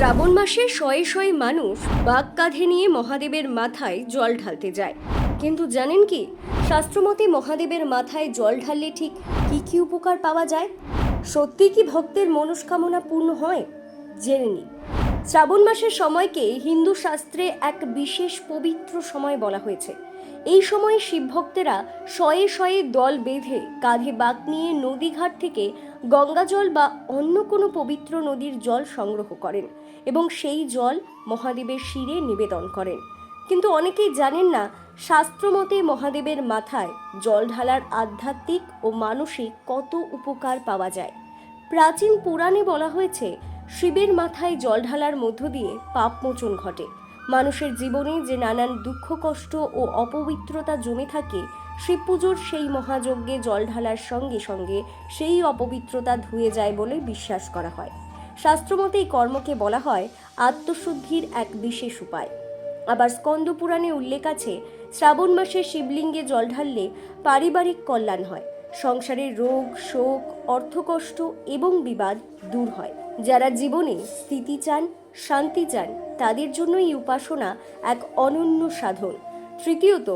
শ্রাবণ মাসে শয়ে শয়ে মানুষ বাঘ কাঁধে নিয়ে মহাদেবের মাথায় জল ঢালতে যায়। কিন্তু জানেন কি, শাস্ত্রমতে মহাদেবের মাথায় জল ঢাললে ঠিক কি কি উপকার পাওয়া যায়? সত্যি কি ভক্তের মনস্কামনা পূর্ণ হয়? জেনে নিন। শ্রাবণ মাসের সময়কে হিন্দু শাস্ত্রে এক বিশেষ পবিত্র সময় বলা হয়েছে। এই সময়ে শিবভক্তেরা শয়ে শয়ে দল বেঁধে কাঁধে বাঁক নিয়ে নদীঘাট থেকে গঙ্গাজল বা অন্য কোনো পবিত্র নদীর জল সংগ্রহ করেন এবং সেই জল মহাদেবের শিরে নিবেদন করেন। কিন্তু অনেকেই জানেন না শাস্ত্রমতে মহাদেবের মাথায় জল ঢালার আধ্যাত্মিক ও মানসিক কত উপকার পাওয়া যায়। প্রাচীন পুরাণে বলা হয়েছে শিবের মাথায় জল ঢালার মধ্য দিয়ে পাপমোচন ঘটে। মানুষের জীবনে যে নানান দুঃখ, কষ্ট ও অপবিত্রতা জমে থাকে শিব পুজোর সেই মহাযজ্ঞে জল ঢালার সঙ্গে সঙ্গে সেই অপবিত্রতা ধুয়ে যায় বলে বিশ্বাস করা হয়। শাস্ত্রমতে এই কর্মকে বলা হয় আত্মশুদ্ধির এক বিশেষ উপায়। আবার স্কন্দ পুরাণে উল্লেখ আছে, শ্রাবণ মাসে শিবলিঙ্গে জল ঢাললে পারিবারিক কল্যাণ হয়, সংসারের রোগ, শোক, অর্থকষ্ট এবং বিবাদ দূর হয়। যারা জীবনে স্থিতি চান, শান্তি চান, তাদের জন্য এই উপাসনা এক অনন্য সাধন। তৃতীয়ত,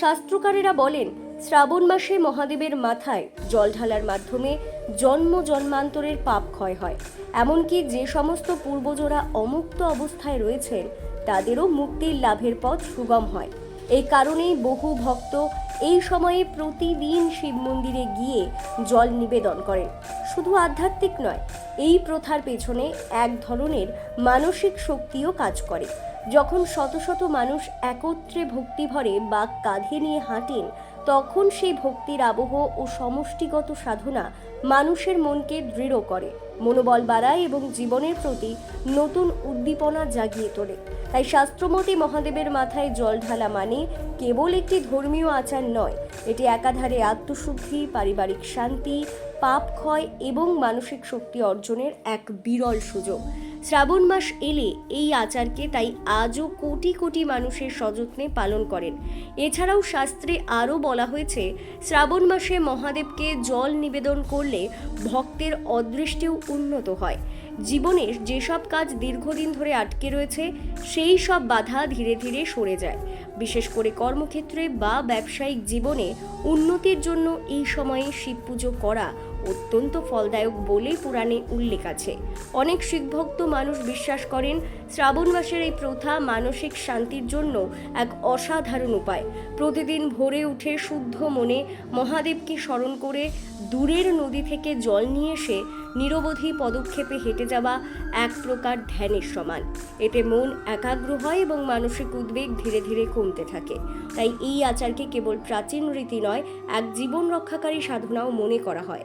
শাস্ত্রকারেরা বলেন, শ্রাবণ মাসে মহাদেবের মাথায় জল ঢালার মাধ্যমে জন্ম জন্মান্তরের পাপ ক্ষয় হয়। এমনকি যে সমস্ত পূর্বজরা অমুক্ত অবস্থায় রয়েছেন, তাদেরও মুক্তির লাভের পথ সুগম হয়। এই কারণেই বহু ভক্ত এই সময়ে প্রতিদিন শিব মন্দিরে গিয়ে জল নিবেদন করেন। শুধু আধ্যাত্মিক নয় এই প্রথার পেছনে এক ধরনের মানসিক শক্তিও কাজ করে। যখন শত শত মানুষ একত্রে ভক্তিভরে বা কাঁধে নিয়ে হাঁটেন, তখন সেই ভক্তির আবহ ও সমষ্টিগত সাধনা মানুষের মনকে দৃঢ় করে, মনোবল বাড়ায় এবং জীবনের প্রতি নতুন উদ্দীপনা জাগিয়ে তোলে। তাই শাস্ত্রমতে মহাদেবের মাথায় জল ঢালা মানে কেবল একটি ধর্মীয় আচার নয়, এটি একাধারে আত্মশুদ্ধি, পারিবারিক শান্তি পাপ ক্ষয় এবং মানসিক শক্তি অর্জনের এক বিরল সুযোগ। শ্রাবণ মাস এলে এই আচারকে তাই আজও কোটি কোটি মানুষের সযত্নে পালন করেন। এছাড়াও শাস্ত্রে আরও বলা হয়েছে, শ্রাবণ মাসে মহাদেবকে জল নিবেদন করলে ভক্তের অদৃষ্টেও উন্নত হয়। জীবনের যেসব কাজ দীর্ঘদিন ধরে আটকে রয়েছে, সেই সব বাধা ধীরে ধীরে সরে যায়। বিশেষ করে কর্মক্ষেত্রে বা ব্যবসায়িক জীবনে উন্নতির জন্য এই সময়ে শিব পুজো করা অত্যন্ত ফলদায়ক বলে পুরাণে উল্লেখ আছে। অনেক শিখভক্ত মানুষ বিশ্বাস করেন, শ্রাবণ মাসের এই প্রথা মানসিক শান্তির জন্য এক অসাধারণ উপায়। প্রতিদিন ভোরে উঠে শুদ্ধ মনে মহাদেবকে স্মরণ করে দূরের নদী থেকে জল নিয়ে এসে নিরবধি পদক্ষেপে হেঁটে যাওয়া এক প্রকার ধ্যানের সমান। এতে মন একাগ্র হয় এবং মানসিক উদ্বেগ ধীরে ধীরে কমতে থাকে। তাই এই আচারকে কেবল প্রাচীন রীতি নয়, এক জীবন রক্ষাকারী সাধনাও মনে করা হয়।